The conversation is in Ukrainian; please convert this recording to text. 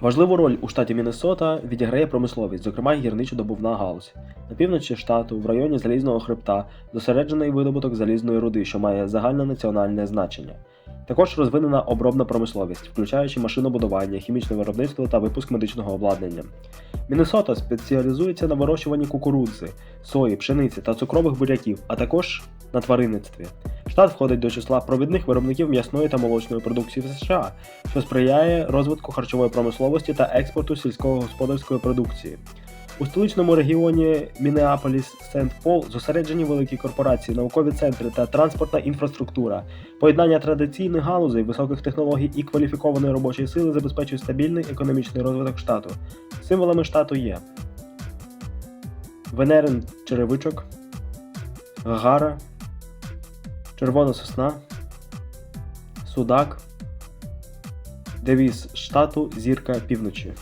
Важливу роль у штаті Міннесота відіграє промисловість, зокрема гірничо-добувна галузь. На півночі штату, в районі залізного хребта, зосереджений видобуток залізної руди, що має загальнонаціональне значення. Також розвинена обробна промисловість, включаючи машинобудування, хімічне виробництво та випуск медичного обладнання. Міннесота спеціалізується на вирощуванні кукурудзи, сої, пшениці та цукрових буряків, а також на тваринництві. Штат входить до числа провідних виробників м'ясної та молочної продукції в США, що сприяє розвитку харчової промисловості та експорту сільськогосподарської продукції. У столичному регіоні Мінеаполіс Сент Пол зосереджені великі корпорації, наукові центри та транспортна інфраструктура. Поєднання традиційних галузей, високих технологій і кваліфікованої робочої сили забезпечує стабільний економічний розвиток штату. Символами штату є Венерин черевичок, Гагара, Червона сосна, Судак, девіз штату Зірка півночі.